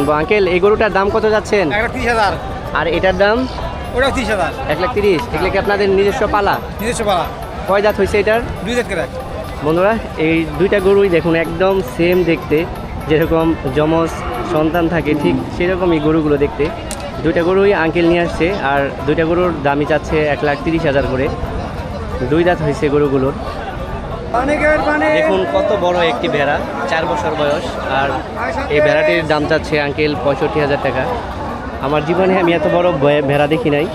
জানব আঙ্কেল এই গরুটার দাম কত যাচ্ছেন? এক লাখ তিরিশ হাজার। আর এটার দাম? ওটাও তিরিশ হাজার। এক লাখ তিরিশ। এক কি আপনাদের নিজস্ব পালা? নিজস্ব পালা। কয় দাঁত হয়েছে এটার? দুই হাজার করে বন্ধুরা এই দুইটা গরুই দেখুন একদম সেম দেখতে। যেরকম যমজ সন্তান থাকে ঠিক সেরকমই গরুগুলো দেখতে। দুইটা গরুই আঙ্কেল নিয়ে আসছে আর দুইটা গরুর দামই চাচ্ছে এক লাখ তিরিশ হাজার করে। দুই দাঁত হয়েছে গরুগুলোর। দেখুন কত বড় একটি ভেড়া চার বছর বয়স আর এই ভেড়াটির দাম চাচ্ছে আঙ্কেল পঁয়ষট্টি হাজার টাকা। আমার জীবনে আমি এত বড় ভেড়া দেখি নাই।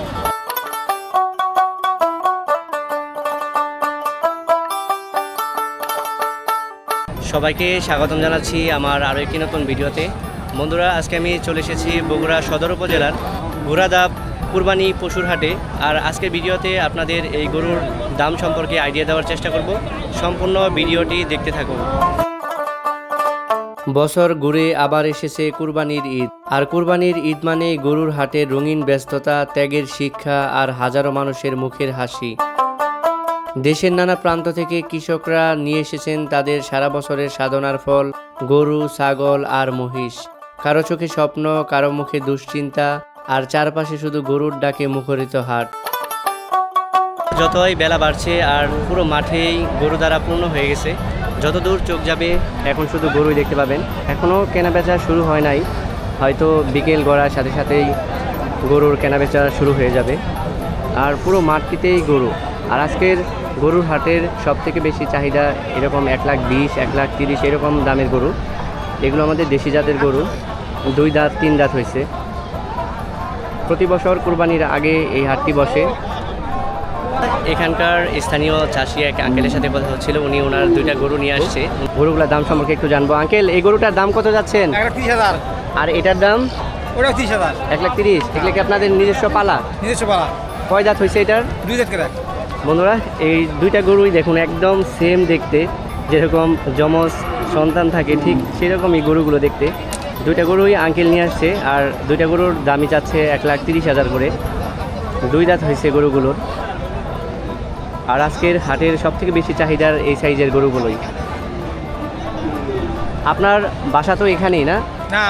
সবাইকে স্বাগতম জানাচ্ছি আমার আরও একটি নতুন ভিডিওতে। বন্ধুরা আজকে আমি চলে এসেছি বগুড়া সদর উপজেলার ঘোড়াদাব কুরবানি পশুর হাটে। আর আজকের ভিডিওতে আপনাদের এই গরুর দাম সম্পর্কে আইডিয়া দেওয়ার চেষ্টা করব। সম্পূর্ণ ভিডিওটি দেখতে থাকুন। বছর ঘুরে আবার এসেছে কুরবানির ঈদ। আর কুরবানির ঈদ মানে গরুর হাটে রঙিন ব্যস্ততা, ত্যাগের শিক্ষা আর হাজারো মানুষের মুখের হাসি। দেশের নানা প্রান্ত থেকে কৃষকরা নিয়ে এসেছেন তাদের সারা বছরের সাধনার ফল, গরু, ছাগল আর মহিষ। কারও চোখে স্বপ্ন, কারও মুখে দুশ্চিন্তা আর চারপাশে শুধু গরুর ডাকে মুখরিত হাট। যতই বেলা বাড়ছে আর পুরো মাঠেই গরু দ্বারা পূর্ণ হয়ে গেছে, যত দূর চোখ যাবে, এখন শুধু গরুই দেখতে পাবেন। এখনও কেনাবেচা শুরু হয় নাই, হয়তো বিকেল গড়ার সাথে সাথেই গরুর কেনাবেচা শুরু হয়ে যাবে। আর পুরো মাঠটিতেই গরু। আর আজকের গরুর হাটের সব থেকে বেশি চাহিদা এরকম এক লাখ বিশ, এক লাখ তিরিশ, এরকম দামের গরু। এগুলো আমাদের দেশি জাতের গরু। দুই দাঁত, তিন দাঁত হয়েছে। প্রতি বছর কুরবানির আগে এই হাটটি বসে। এখানকার স্থানীয় চাষি এক আঙ্কেলের সাথে কথা হচ্ছিল উনি ওনার দুইটা গরু নিয়ে আসছে। গরুগুলোর দাম সম্পর্কে একটু জানব। আঙ্কেল এই গরুটার দাম কত যাচ্ছেন? লাখ আর এটার দাম? ওটাও তিরিশ হাজার। এক লাখ তিরিশ। এক কি আপনাদের নিজস্ব পালা? নিজস্ব পালা। কয় দাঁত হয়েছে এটার? দুই করে। বন্ধুরা এই দুইটা গরুই দেখুন একদম সেম দেখতে। যেরকম যমজ সন্তান থাকে ঠিক সেরকমই গরুগুলো দেখতে। দুইটা গরুই আঙ্কেল নিয়ে আসছে আর দুইটা গরুর দামই চাচ্ছে এক লাখ তিরিশ হাজার করে। দুই দাঁত হয়েছে গরুগুলোর। আর আজকের হাটের সব থেকে বেশি চাহিদার এই সাইজের গরুগুলোই। আপনার বাসা তো এখানেই না? না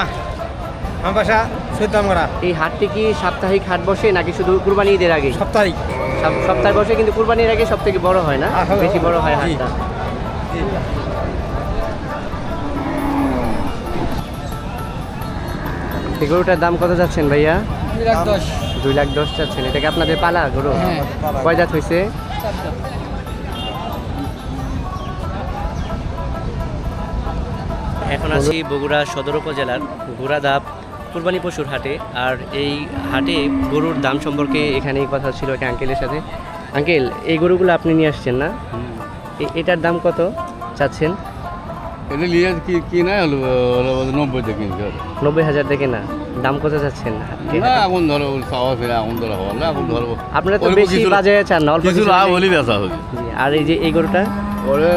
আমার বাসা সৈদাম এই হাটটি কি সাপ্তাহিক হাট বসে নাকি শুধু কুরবানি ঈদের আগে সাপ্তাহিক। সপ- সপ্তাহে বসে কিন্তু কুরবানির আগে সব থেকে বড় হয় না? বেশি বড় হয়। হাটটা। এই গরুটার দাম কত যাচ্ছেন ভাইয়া? দুই লাখ দশ। দুই লাখ দশ যাচ্ছেন। এটা কি আপনাদের পালা গরু? হ্যাঁ। কয় জাত হয়েছে এখন আছি বগুড়া সদর উপজেলার গুড়াদাপ কুরবানি পশুর হাটে। আর এই হাটে গরুর দাম সম্পর্কে এখানেই কথা ছিল একটা আঙ্কেলের সাথে। আঙ্কেল এই গরুগুলো আপনি নিয়ে আসছেন না? এটার দাম কত চাচ্ছেন এটা নিয়ে কি কি না হলো নব্বইতে কিনতে হবে নব্বই হাজার দেখে না দাম কত চাচ্ছেন? না এখন ধরো ফেরা এখন ধরো হওয়ার না এখন ধরো। আপনারা তো বেশি কিছু- বাজে চান না অল্প কিছু লাভ হলেই- বেচা হবে আর এই যে এই গরুটা? ওরে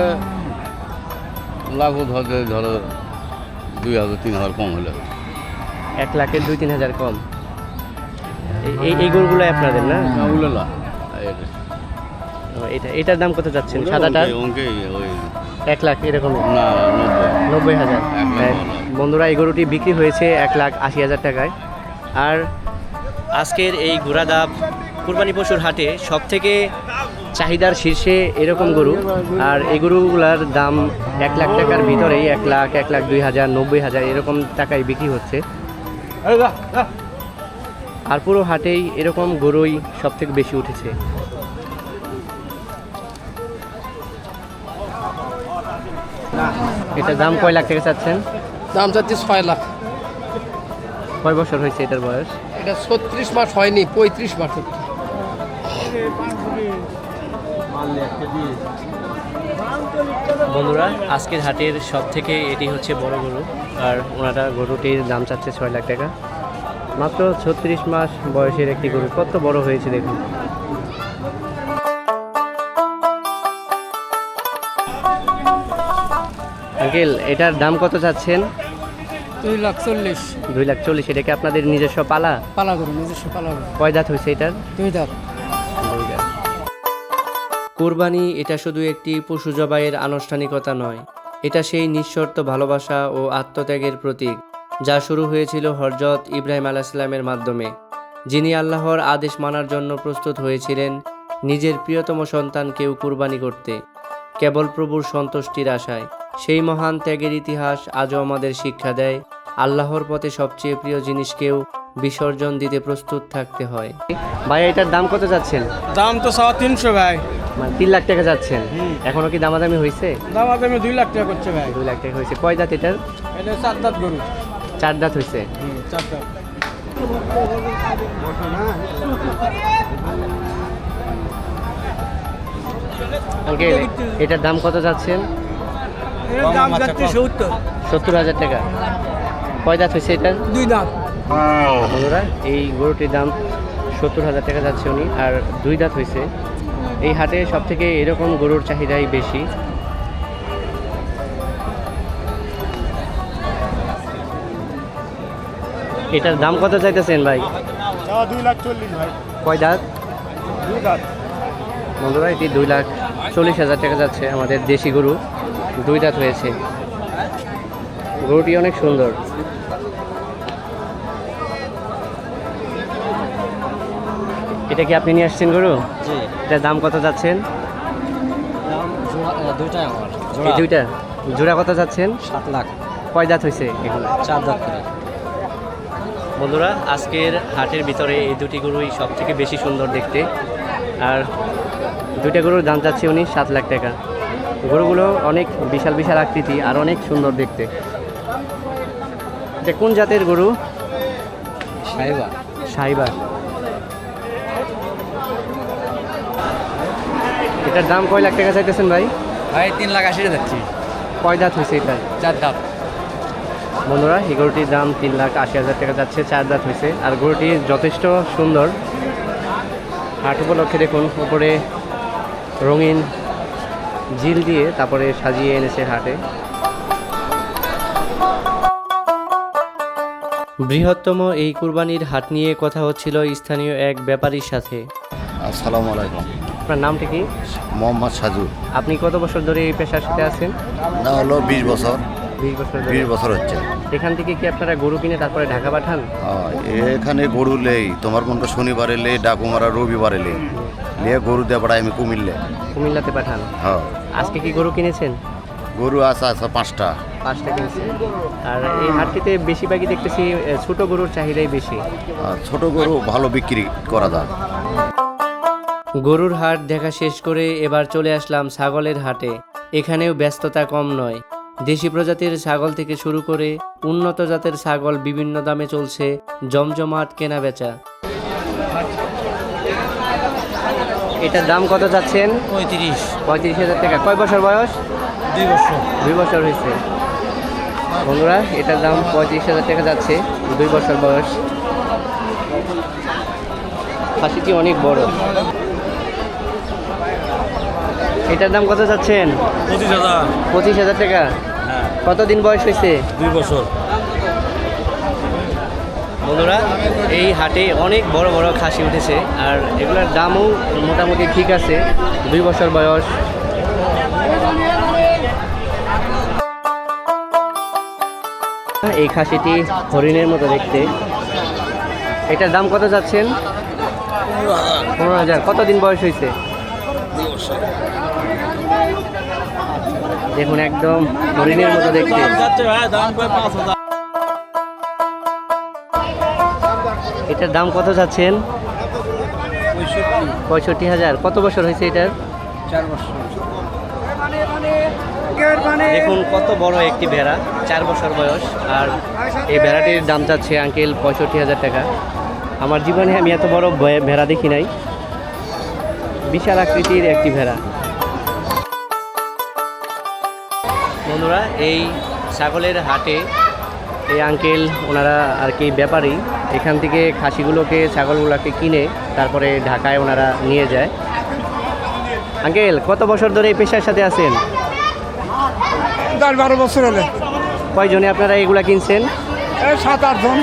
লাভ ধরো ধরো দুই হাজার তিন হাজার কম হলে এক লাখের দুই তিন হাজার কম। এই- এই গরুগুলো আপনাদের না? না ওগুলো লাভ এটা এটার দাম কত যাচ্ছেন অঙ্কে ওই এক লাখ এরকম? না নব্বই। হাজার। হ্যাঁ। বন্ধুরা এই গরুটি বিক্রি হয়েছে এক লাখ আশি হাজার টাকায়। আর আজকের এই ঘোড়াদাপ কুরবানি পশুর হাটে সব থেকে চাহিদার শীর্ষে এরকম গরু। আর এই গরুগুলার দাম এক লাখ টাকার ভিতরেই এক লাখ এক লাখ দুই হাজার নব্বই হাজার এরকম টাকায় বিক্রি হচ্ছে। আর পুরো হাটেই এরকম গরুই সব থেকে বেশি উঠেছে। এটার দাম কয় লাখ টাকা চাচ্ছেন? দাম চাচ্ছি ছয় লাখ। কয় বছর হয়েছে এটার বয়স? এটা ছত্রিশ মাস হয়নি পঁয়ত্রিশ মাস হচ্ছে। বন্ধুরা আজকের হাটের সব থেকে এটি হচ্ছে বড় গরু আর ওনারা গরুটির দাম চাচ্ছে ছয় লাখ টাকা। মাত্র ছত্রিশ মাস বয়সের একটি গরু কত বড় হয়েছে দেখুন। আঙ্কেল এটার দাম কত চাচ্ছেন? দুই লাখ চল্লিশ। দুই লাখ চল্লিশ এটা কি আপনাদের নিজস্ব পালা? পালা করুন নিজস্ব পালা করুন কয় দাঁত হয়েছে এটার? দুই দাঁত। কোরবানি এটা শুধু একটি পশু জবাইয়ের আনুষ্ঠানিকতা নয় এটা সেই নিঃশর্ত ভালোবাসা ও আত্মত্যাগের প্রতীক যা শুরু হয়েছিল হরজত ইব্রাহিম আলাইসাল্লামের মাধ্যমে। যিনি আল্লাহর আদেশ মানার জন্য প্রস্তুত হয়েছিলেন নিজের প্রিয়তম সন্তানকেও কুরবানি করতে কেবল প্রভুর সন্তুষ্টির আশায়। সেই মহান ত্যাগের ইতিহাস আজও আমাদের শিক্ষা দেয়। আল্লাহর পথে সবচেয়ে প্রিয় জিনিসকেও বিসর্জন দিতে প্রস্তুত থাকতে হয়। ভাই এটার দাম কত যাচ্ছেন? দাম তো সাড়ে তিনশো ভাই। মানে তিন লাখ টাকা যাচ্ছেন। এখনও কি দামাদামি হয়েছে? দাম আমি দুই লাখ টাকা করছে ভাই। দুই লাখ টাকা হয়েছে। কয় দাঁত এটার? এটা চার দাঁত গরু। চার দাঁত হয়েছে। চার দাঁত। এটার দাম কত যাচ্ছেন? সত্তর। হাজার টাকা। কয় দাঁত হয়েছে এটার? দুই দাঁত। বন্ধুরা এই গরুটির দাম সত্তর হাজার টাকা যাচ্ছে উনি আর দুই দাঁত হয়েছে। এই হাটে সব থেকে এরকম গরুর চাহিদাই বেশি। এটার দাম কত চাইতেছেন ভাই? দুই লাখ চল্লিশ ভাই। কয় দাঁত? দুই দাঁত। বন্ধুরা এটি দুই লাখ চল্লিশ হাজার টাকা যাচ্ছে আমাদের দেশি গরু। দুই দাঁত হয়েছে। গরুটি অনেক সুন্দর। এটা কি আপনি নিয়ে আসছেন গরু? এটার দাম কত যাচ্ছেন? আমার। দুইটা? জোড়া কত যাচ্ছেন? সাত লাখ। কয় দাঁত হয়েছে চার দাঁত করে। বন্ধুরা আজকের হাটের ভিতরে এই দুটি গরুই সব থেকে বেশি সুন্দর দেখতে। আর দুইটা গরুর দাম যাচ্ছে উনি সাত লাখ টাকা। গরুগুলো অনেক বিশাল বিশাল আকৃতি আর অনেক সুন্দর দেখতে। এটা কোন জাতের গরু? সাহেবা সাইবা এটার দাম কয় লাখ টাকা চাইতেছেন ভাই? ভাই তিন লাখ আশি যাচ্ছি। কয় দাঁত হয়েছে এটা চার দাঁত। বন্ধুরা এই গরুটির দাম তিন লাখ আশি হাজার টাকা যাচ্ছে চার দাঁত হয়েছে। আর গরুটি যথেষ্ট সুন্দর। হাট উপলক্ষে দেখুন উপরে রঙিন ঝিল দিয়ে তারপরে সাজিয়ে এনেছে হাটে। বৃহত্তম এই কুরবানির হাট নিয়ে কথা হচ্ছিল স্থানীয় এক ব্যাপারীর সাথে। আসসালামু আলাইকুম। আপনার নামটা কি? মোহাম্মদ সাজু। আপনি কত বছর ধরে এই পেশার সাথে আছেন? না হলো বিশ বছর। বিশ বছর ধরে। বিশ বছর হচ্ছে। এখান থেকে কি আপনারা গরু কিনে তারপরে ঢাকা পাঠান? আহ, এখানে গরু লেই তোমার করো শনিবারে লেই ডাকুমারা রবিবারে লেই। লিয়ে গরু দিয়ে পাঠাই আমি কুমিল্লে। কুমিল্লাতে পাঠান? হ্যাঁ। আজকে কি গরু কিনেছেন? গরু আছে আছে পাঁচটা। পাঁচটা কিনছে আর এই হাটটিতে বেশিরভাগই দেখতেছি ছোট গরুর চাহিদাই বেশি। আর ছোট গরু ভালো বিক্রি করা যায়। গরুর হাট দেখা শেষ করে এবার চলে আসলাম ছাগলের হাটে। এখানেও ব্যস্ততা কম নয়। দেশি প্রজাতির ছাগল থেকে শুরু করে উন্নত জাতের ছাগল বিভিন্ন দামে চলছে জমজমাট কেনা বেচা এটার দাম কত যাচ্ছেন পঁয়ত্রিশ। পঁয়ত্রিশ হাজার টাকা। কয় বছর বয়স? দুই বছর। দুই বছর হয়েছে। বন্ধুরা এটার দাম পঁয়ত্রিশ হাজার টাকা যাচ্ছে। দুই বছর বয়স। খাসিটি অনেক বড়। এটার দাম কত যাচ্ছেন পঁচিশ হাজার। পঁচিশ হাজার টাকা। হ্যাঁ। কতদিন বয়স হয়েছে? দুই বছর। বন্ধুরা, এই হাটে অনেক বড় বড় খাসি উঠেছে, আর এগুলোর দামও মোটামুটি ঠিক আছে, দুই বছর বয়স। এই খাসিটি হরিণের মতো দেখতে। এটার দাম কত যাচ্ছেন? পনেরো হাজার। কতদিন বয়স হয়েছে? দেখুন, একদম হরিণের মতো দেখতে। এটার দাম কত যাচ্ছেন? পঁয়ষট্টি। হাজার। কত বছর হয়েছে এটার? চার বছর। দেখুন কত বড় একটি ভেড়া চার বছর বয়স। আর এই ভেড়াটির দাম চাচ্ছে আঙ্কেল পঁয়ষট্টি হাজার টাকা। আমার জীবনে আমি এত বড় ভেড়া দেখি নাই। বিশাল আকৃতির একটি ভেড়া। বন্ধুরা এই ছাগলের হাটে এই আঙ্কেল ওনারা আর কি ব্যাপারী এখান থেকে খাসিগুলোকে ছাগলগুলোকে কিনে তারপরে ঢাকায় ওনারা নিয়ে যায়। আঙ্কেল কত বছর ধরে এই পেশার সাথে আছেন? দশ বারো বছর হলে। কয়জনে আপনারা এগুলা কিনছেন? সাত আট জন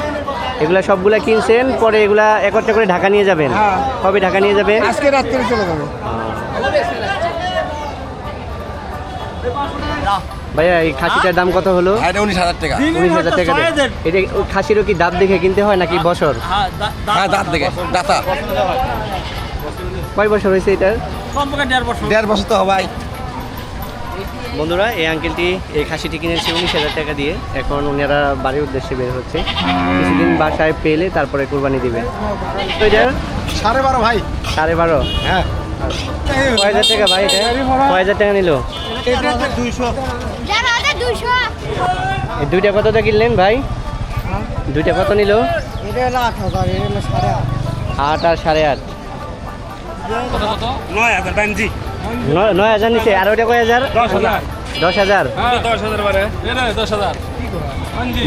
এগুলা সবগুলা কিনছেন পরে এগুলা একত্রে করে ঢাকা নিয়ে যাবেন? হ্যাঁ। কবে ঢাকা নিয়ে যাবে? আজকে রাত্রে চলে যাবে। ভাইয়া এই খাসিটার দাম কত হলো? এটা উনিশ হাজার টাকা। উনিশ হাজার টাকা এটা খাসিরও কি দাঁত দেখে কিনতে হয় নাকি বছর? হ্যাঁ দাঁত দেখে। দাঁতা। কয় বছর হয়েছে এটার দেড় বছর। তো হবাই। বন্ধুরা এই আঙ্কেলটি এই খাসিটি কিনেছে উনিশ হাজার টাকা দিয়ে। এখন ওনারা বাড়ির উদ্দেশ্যে বের হচ্ছে। কিছুদিন বাসায় পেলে তারপরে কুরবানি দিবে। তো এটা? সাড়ে বারো ভাই। সাড়ে বারো? হ্যাঁ। কয় হাজার টাকা ভাই এটা? কয় হাজার টাকা নিল? দুইশো। এই দুইটা কতটা কিনলেন ভাই? দুইটা কত নিল? আট আর সাড়ে আট। নয় হাজার নিচে আর ওইটা কয় হাজার? দশ হাজার।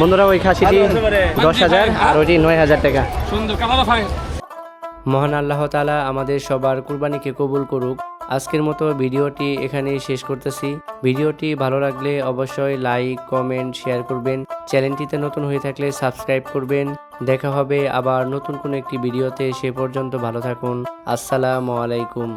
বন্ধুরা ওই খাসিটি দশ হাজার আর ওইটি নয় হাজার টাকা। মহান আল্লাহ তালা আমাদের সবার কুরবানিকে কবুল করুক। আজকের মতো ভিডিওটি এখানেই শেষ করতেছি। ভিডিওটি ভালো লাগলে অবশ্যই লাইক, কমেন্ট, শেয়ার করবেন। চ্যানেলটিতে নতুন হয়ে থাকলে সাবস্ক্রাইব করবেন। দেখা হবে আবার নতুন কোনো একটি ভিডিওতে। সে পর্যন্ত ভালো থাকুন। আসসালামু আলাইকুম।